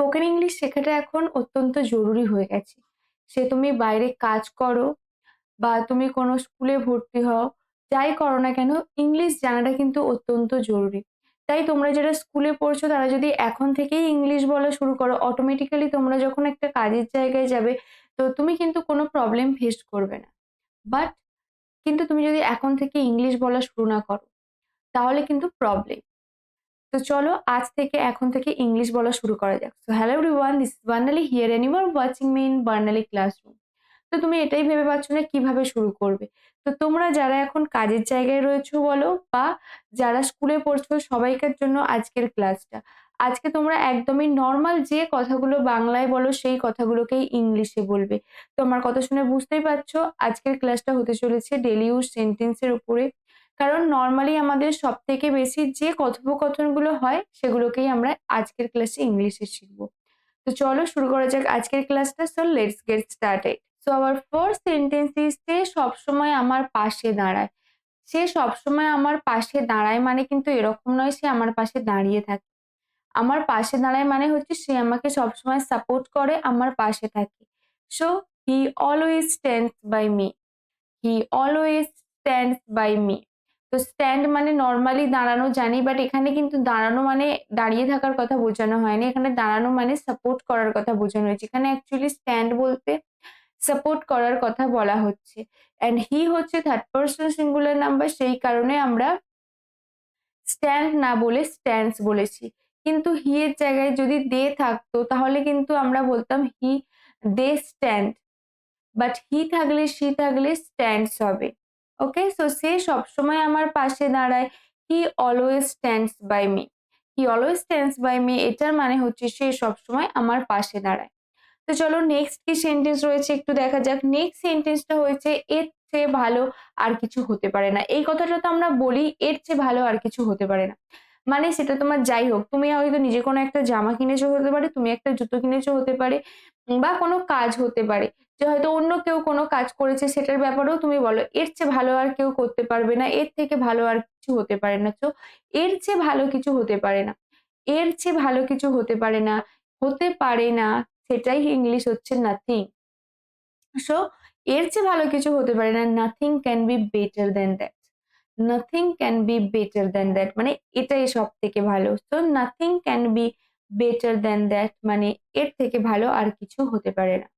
Spoken English শেখাটা এখন অত্যন্ত জরুরি হয়ে গেছে। সে তুমি বাইরে কাজ করো বা তুমি কোনো স্কুলে ভর্তি হও, যাই করো না কেন ইংলিশ জানাটা কিন্তু অত্যন্ত জরুরি। তাই তোমরা যারা স্কুলে পড়ছো, তারা যদি এখন থেকেই ইংলিশ বলা শুরু করো অটোমেটিক্যালি তোমরা যখন একটা কাজের জায়গায় যাবে, তো তুমি কিন্তু কোনো প্রবলেম ফেস করবে না। বাট কিন্তু তুমি যদি এখন থেকে ইংলিশ বলা শুরু না করো, তাহলে কিন্তু প্রবলেম তো চলো আজ থেকে এখন থেকে ইংলিশ বলা শুরু করা যাক। So hello everyone this Barnali here and you are watching me in Barnali classroom তো তুমি এটাই ভেবে পাচ্ছ না কীভাবে শুরু করবে? তো তোমরা যারা এখন কাজের জায়গায় রয়েছো বলো, বা যারা স্কুলে পড়ছো সবাইকার জন্য আজকের ক্লাসটা আজকে তোমরা একদমই নর্মাল যে কথাগুলো বাংলায় বলো সেই কথাগুলোকেই ইংলিশে বলবে। তো আমার কথা শুনে বুঝতেই পারছ, আজকের ক্লাসটা হতে চলেছে ডেলি ইউজ সেন্টেন্সের উপরে। কারণ নর্মালি আমাদের সব থেকে বেশি যে কথোপকথনগুলো হয়, সেগুলোকেই আমরা আজকের ক্লাসে ইংলিশে শিখব। তো চলো শুরু করা যাক আজকের ক্লাসটা so let's get started so our first sentence is সে সবসময় আমার পাশে দাঁড়ায়। সে সবসময় আমার পাশে দাঁড়ায় মানে কিন্তু এরকম নয় সে আমার পাশে দাঁড়িয়ে থাকে। আমার পাশে দাঁড়ায় মানে হচ্ছে সে আমাকে সবসময় সাপোর্ট করে, আমার পাশে থাকে। So he always stands by me he always stands by me তো স্ট্যান্ড মানে নর্মালি দাঁড়ানো জানি বাট এখানে কিন্তু দাঁড়ানো মানে দাঁড়িয়ে থাকার কথা বোঝানো হয়নি। এখানে দাঁড়ানো মানে সাপোর্ট করার কথা বোঝানো হয়েছে। এখানে অ্যাকচুয়ালি স্ট্যান্ড বলতে সাপোর্ট করার কথা বলা হচ্ছে। অ্যান্ড হি হচ্ছে থার্ড পার্সন সিঙ্গুলার নাম্বার সেই কারণে আমরা স্ট্যান্ড না বলে স্ট্যান্ডস বলেছি। কিন্তু হি এর জায়গায় যদি দে থাকতো, তাহলে কিন্তু আমরা বলতাম হি দে স্ট্যান্ড বাট হি থাকলে সি থাকলে স্ট্যান্ডস হবে। ওকে সো সে সবসময় আমার পাশে দাঁড়ায়। He always stands by me he always stands by me এটার মানে হচ্ছে সে সবসময় আমার পাশে দাঁড়ায়। তো চলো নেক্সট কি সেন্টেন্স রয়েছে একটু দেখা যাক। নেক্সট সেন্টেন্সটা হয়েছে, এর চেয়ে ভালো আর কিছু হতে পারে না। এই কথাটা তো আমরা বলি, এর চেয়ে ভালো আর কিছু হতে পারে না। মানে সেটা তোমার যাই হোক, তুমি হয়তো নিজে কোনো একটা জামা কিনেছো হতে পারে, তুমি একটা জুতো কিনেছো হতে পারে, বা কোনো কাজ হতে পারে। যে হয়তো অন্য কেউ কোনো কাজ করেছে সেটার ব্যাপারেও তুমি বলো, এর চেয়ে ভালো আর কেউ করতে পারবে না, এর থেকে ভালো আর কিছু হতে পারে না। তো এর চেয়ে ভালো কিছু হতে পারে না। এর চেয়ে ভালো কিছু হতে পারে না, হতে পারে না, সেটাই ইংলিশ হচ্ছে নাথিং সো এর চেয়ে ভালো কিছু হতে পারে না nothing can be better than that nothing can be better than that মানে এটাই সব থেকে ভালো। তো nothing can be better than that মানে এর থেকে ভালো আর কিছু হতে পারে না।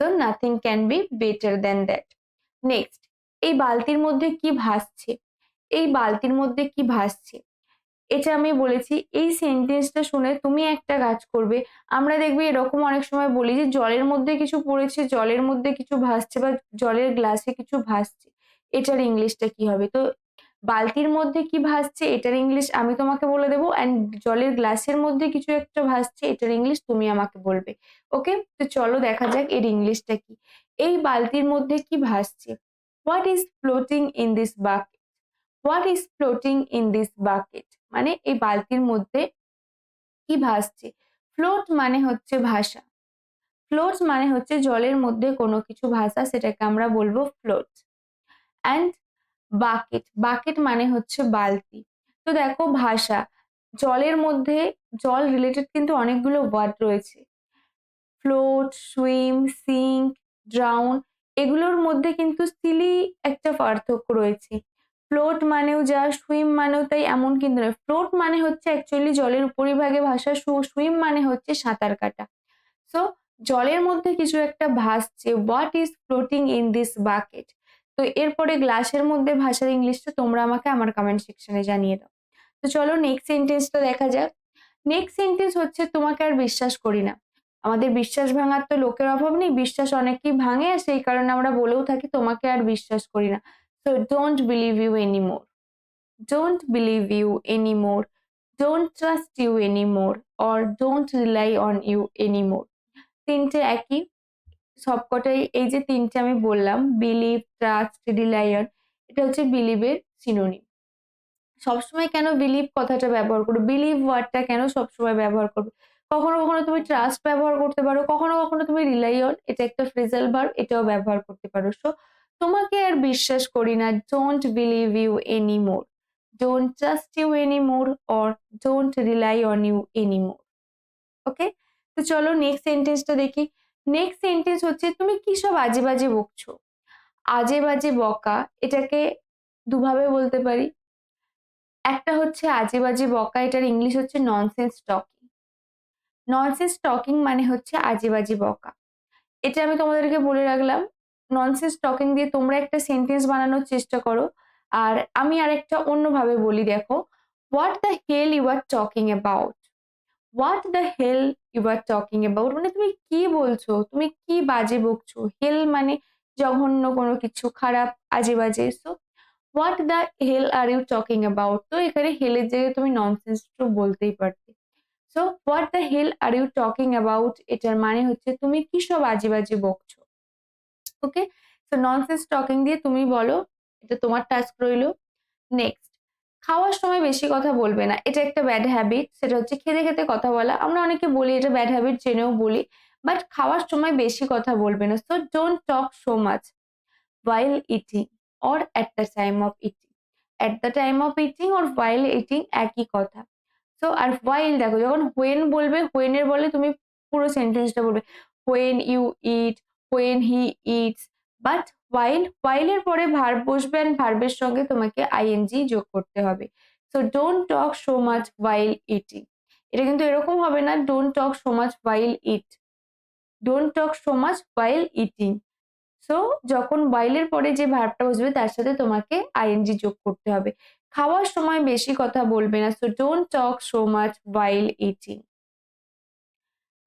So nothing can be better than that next এই বালতির মধ্যে কি ভাসছে? এই বালতির মধ্যে কি ভাসছে? এটা আমি বলেছি, এই সেন্টেন্সটা শুনে তুমি একটা কাজ করবে। আমরা দেখবে এরকম অনেক সময় বলি যে জলের মধ্যে কিছু পড়েছে, জলের মধ্যে কিছু ভাসছে বা জলের গ্লাসে কিছু ভাসছে। এটার ইংলিশটা কি হবে? তো বালতির মধ্যে কি ভাসছে এটার ইংলিশ আমি তোমাকে বলে দেবো অ্যান্ড জলের গ্লাসের মধ্যে কিছু একটা ভাসছে এটার ইংলিশ তুমি আমাকে বলবে ওকে তো চলো দেখা যাক এর ইংলিশটা কি। এই বালতির মধ্যে কি ভাসছে? What is floating in this bucket what is floating in this bucket মানে এই বালতির মধ্যে কি ভাসছে? ফ্লোট মানে হচ্ছে ভাষা ফ্লোট মানে হচ্ছে জলের মধ্যে কোনো কিছু ভাষা সেটাকে আমরা বলব ফ্লোট অ্যান্ড বাকেট বাকেট মানে হচ্ছে বালতি। তো দেখো ভাষা, জলের মধ্যে, জল রিলেটেড কিন্তু অনেকগুলো ওয়ার্ড রয়েছে। ফ্লোট সুইম সিঙ্ক ড্রাউন এগুলোর মধ্যে কিন্তু সিলি একটা পার্থক্য রয়েছে। ফ্লোট মানেও যা সুইম মানেও তাই, এমন কিন্তু নয়। ফ্লোট মানে হচ্ছে অ্যাকচুয়ালি জলের উপরিভাগে ভাষা সুইম মানে হচ্ছে সাঁতার কাটা। সো জলের মধ্যে কিছু একটা ভাসছে what is floating in this bucket তো এরপরে গ্লাসের মধ্যে ভাষার ইংলিশটা তোমরা আমাকে আমার কমেন্ট সেকশনে জানিয়ে দাও। তো চলো নেক্সট সেন্টেন্সটা দেখা যাক। নেক্সট সেন্টেন্স হচ্ছে, তোমাকে আর বিশ্বাস করি না। আমাদের বিশ্বাস ভাঙার তো লোকের অভাব নেই, বিশ্বাস অনেকেই ভাঙে আর সেই কারণে আমরা বলেও থাকি, তোমাকে আর বিশ্বাস করি না। So don't believe you any more don't believe you any more don't trust you any more or don't rely on you any more তিনটে একই। সবকটাই এই যে তিনটে আমি বললাম বিলিভ ট্রাস্ট রিলায়ন এটা হচ্ছে বিলিভের সিনোনিম সবসময় কেন বিলিভ কথাটা ব্যবহার করো বিলিভ ওয়ার্ডটা কেন সবসময় ব্যবহার করবে? কখনো কখনো তুমি ট্রাস্ট ব্যবহার করতে পারো, কখনো কখনো তুমি রিলাইন এটা একটা ফ্রিজাল ভার্ব এটাও ব্যবহার করতে পারো। সো তোমাকে আর বিশ্বাস করি না don't believe you any more don't trust you any more or don't rely on you any more okay তো চলো নেক্সট সেন্টেন্সটা দেখি। নেক্সট সেন্টেন্স হচ্ছে, তুমি কি সব আজে বাজে বকছো? আজে বাজে বকা, এটাকে দুভাবে বলতে পারি। একটা হচ্ছে আজে বাজে বকা, এটার ইংলিশ হচ্ছে ননসেন্স টকিং ননসেন্স টকিং মানে হচ্ছে আজে বাজে বকা। এটা আমি তোমাদেরকে বলে রাখলাম। ননসেন্স টকিং দিয়ে তোমরা একটা সেন্টেন্স বানানোর চেষ্টা করো। আর আমি আরেকটা অন্যভাবে বলি, দেখো। What the hell you are talking about what the hell you are talking about মানে তুমি কি বলছো? তুমি কি বাজে বকছো? হেল মানে জঘন্য কোনো কিছু, খারাপ আজে বাজে so what the hell are you talking about তো এখানে হেলের জায়গায় তুমি ননসেন্স টু বলতেই পারতে। So what the hell are you talking about এটার মানে হচ্ছে তুমি কি সব আজে বাজে বকছো? ওকে সো ননসেন্স টকিং দিয়ে তুমি বলো, এটা তোমার টাস্ক রইল। নেক্সট খাওয়ার সময় বেশি কথা বলবে না। এটা একটা ব্যাড হ্যাবিট সেটা হচ্ছে খেতে খেতে কথা বলা। আমরা অনেকে বলি এটা ব্যাড হ্যাবিট জেনেও বলি বাট খাওয়ার সময় বেশি কথা বলবে না। So don't talk so much while eating or at the time of eating at the time of eating or while eating একই কথা। সো আর while দেখো, যখন হোয়েন বলবে হোয়েনের বলে তুমি পুরো সেন্টেন্সটা বলবে। When you eat when he eats but while এর পরে ভার্ব বসবে অ্যান্ড ভার্বের সঙ্গে তোমাকে আইএনজি যোগ করতে হবে। So don't talk so much while eating এটা কিন্তু এরকম হবে না don't talk so much while eat don't talk so much while eating so যখন এর পরে যে ভার্বটা বসবে, তার সাথে তোমাকে আইএনজি যোগ করতে হবে। খাওয়ার সময় বেশি কথা বলবে না so don't talk so much while eating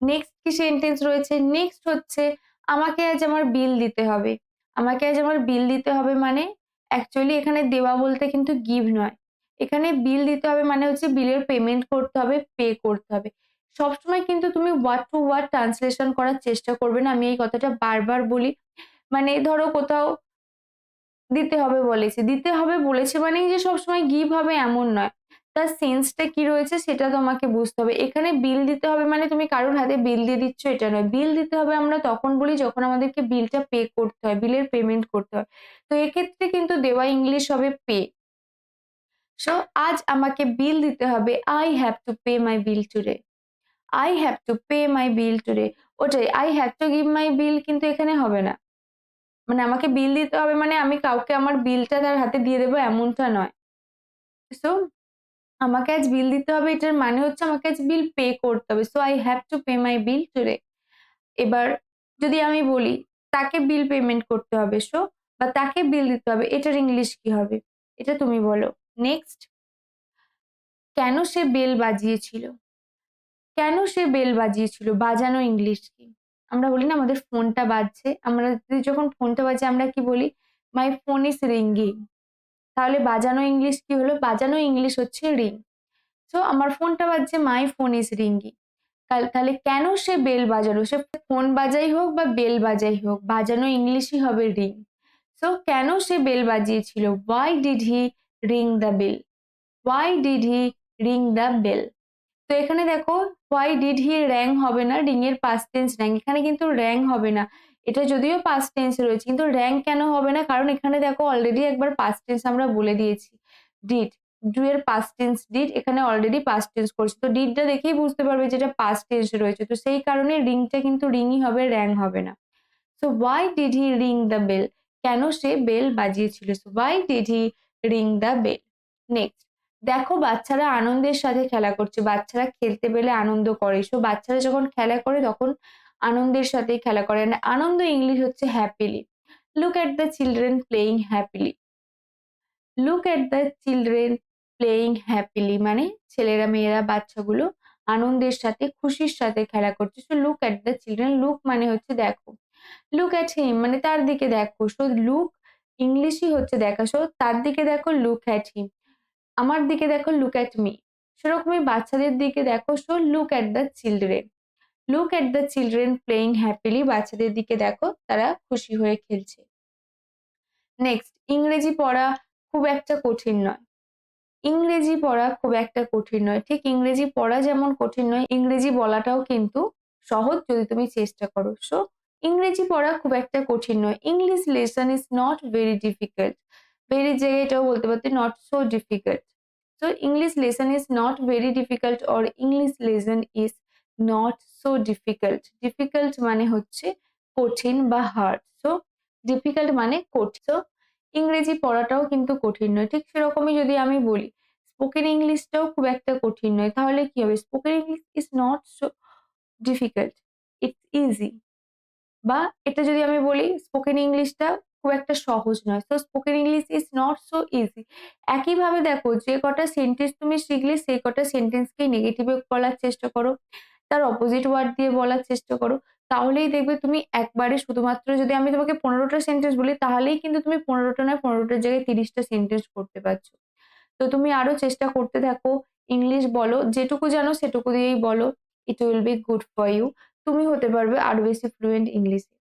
next কি সেন্টেন্স রয়েছে? নেক্সট হচ্ছে, আমাকে আজ আমার বিল দিতে হবে। আমাকে আজ আমার বিল দিতে হবে মানে অ্যাকচুয়ালি এখানে দেওয়া বলতে কিন্তু গিভ নয়। এখানে বিল দিতে হবে মানে হচ্ছে বিলের পেমেন্ট করতে হবে পে করতে হবে। সবসময় কিন্তু তুমি ওয়ার্ড টু ওয়ার্ড ট্রান্সলেশন করার চেষ্টা করবে না, আমি এই কথাটা বারবার বলি। মানে ধরো কোথাও দিতে হবে বলেছে, দিতে হবে বলেছে মানেই যে সবসময় গিভ হবে এমন নয়। তার সেন্সটা কি রয়েছে সেটা তোমাকে বুঝতে হবে। এখানে বিল দিতে হবে মানে তুমি কারোর হাতে বিল দিয়ে দিচ্ছ এটা নয়। বিল দিতে হবে আমরা তখন বলি যখন আমাদেরকে বিলটা পে করতে হয় বিলের পেমেন্ট করতে হয়। তো এক্ষেত্রে কিন্তু দেওয়া ইংলিশ হবে পে সো আজ আমাকে বিল দিতে হবে I have to pay my bill today I have to pay my bill today ওটাই I have to give my bill কিন্তু এখানে হবে না। মানে আমাকে বিল দিতে হবে মানে আমি কাউকে আমার বিলটা তার হাতে দিয়ে দেবো এমনটা নয়। সো আমাকে আজ বিল দিতে হবে, এটার মানে হচ্ছে আমাকে আজ বিল পে করতে হবে। So I have to pay my bill today এবার, যদি আমি বলি, তাকে বিল পেমেন্ট করতে হবে সো বা তাকে বিল দিতে হবে, এটার ইংলিশ কি হবে? এটা তুমি বলো। নেক্সট কেন সে বেল বাজিয়েছিল? কেন সে বেল বাজিয়েছিল? বাজানো ইংলিশ কি? আমরা বলি না, আমাদের ফোনটা বাজছে। আমরা যখন ফোনটা বাজে, আমরা কি বলি? মাই ফোন ইজ রিঙ্গিং তাহলে বাজানো ইংলিশ কি হলো? বাজানো ইংলিশ হচ্ছে রিং। সো আমার ফোনটা বাজছে মাই ফোন ইজ রিঙ্গিং তাহলে কেন সে বেল বাজালো? সে ফোন বাজাই হোক বা বেল বাজাই হোক, বাজানো ইংলিশই হবে রিং। সো কেন সে bell বাজিয়েছিল? Why did he ring the bell why did he ring the bell তো এখানে দেখো ওয়াই ডিড হি র্যাং হবে না? রিং এর পাস্ট র্যাং এখানে কিন্তু র্যাং হবে না। এটা যদিও পাস্ট টেন্স রয়েছে, কিন্তু র্যাঙ্ক কেন হবে না? কারণ এখানে দেখো অলরেডি একবার পাস্ট টেন্স আমরা বলে দিয়েছি। ডিড ডু এর পাস্ট টেন্স ডিড এখানে অলরেডি পাস্ট টেন্স করছে। তো ডিডটা দেখেই বুঝতে পারবে যে যেটা পাস্ট টেন্স রয়েছে। তো সেই কারণে রিংটা কিন্তু রিংই হবে র্যাং হবে না। So why did he ring the bell কেন সে bell বাজিয়েছিল? So why did he ring the bell next দেখো বাচ্চারা আনন্দের সাথে খেলা করছে। বাচ্চারা খেলতে পেলে আনন্দ করে। সো বাচ্চারা যখন খেলা করে, তখন আনন্দের সাথে খেলা করে। আনন্দ ইংলিশ হচ্ছে happily look at the children playing happily look at the children playing happily মানে ছেলেরা, মেয়েরা, বাচ্চাগুলো আনন্দের সাথে, খুশির সাথে খেলা করছে। So look at the children look মানে হচ্ছে দেখো। লুক এট হিম মানে তার দিকে দেখো। সো লুক ইংলিশই হচ্ছে দেখা। সো তার দিকে দেখো লুক অ্যাট হিম আমার দিকে দেখো লুক অ্যাট মি সেরকমই বাচ্চাদের দিকে দেখো। So look at the children look at the children playing happily বাচ্চাদের দিকে দেখো, তারা খুশি হয়ে খেলছে। নেক্সট ইংরেজি পড়া খুব একটা কঠিন নয়। ইংরেজি পড়া খুব একটা কঠিন নয়। ঠিক ইংরেজি পড়া যেমন কঠিন নয়, ইংরেজি বলাটাও কিন্তু সহজ যদি তুমি চেষ্টা করো। সো ইংরেজি পড়া খুব একটা কঠিন নয়। English lesson is not very difficult very জায়গায় এটাও বলতে পারতে not so difficult so English lesson is not very difficult or English lesson is not so difficult difficult মানে হচ্ছে কঠিন বা হার্ড সো ডিফিকাল্ট মানে কঠিন. So, ইংরেজি পড়াটাও কিন্তু কঠিন নয়। ঠিক সেরকমই যদি আমি বলি স্পোকেন ইংলিশটাও খুব একটা কঠিন নয়। তাহলে কি হবে? Spoken English is not so difficult it's easy বা এটা যদি আমি বলি স্পোকেন ইংলিশটা খুব একটা সহজ নয়। তো spoken English is not so easy একইভাবে দেখো যে কটা সেন্টেন্স তুমি শিখলে সেই কটা সেন্টেন্সকেই নেগেটিভে বলার চেষ্টা করো। তার অপোজিট ওয়ার্ড দিয়ে বলার চেষ্টা করো। তাহলেই দেখবে তুমি একবারে শুধুমাত্র যদি আমি তোমাকে পনেরোটা সেন্টেন্স বলি, তাহলেই কিন্তু তুমি পনেরোটা নয়, পনেরোটার জায়গায় তিরিশটা সেন্টেন্স করতে পারছ। তো তুমি আরও চেষ্টা করতে থাকো ইংলিশ বলো, যেটুকু জানো সেটুকু দিয়েই বলো it will be good for you তুমি হতে পারবে আরও বেশি ফ্লুয়েন্ট ইংলিশে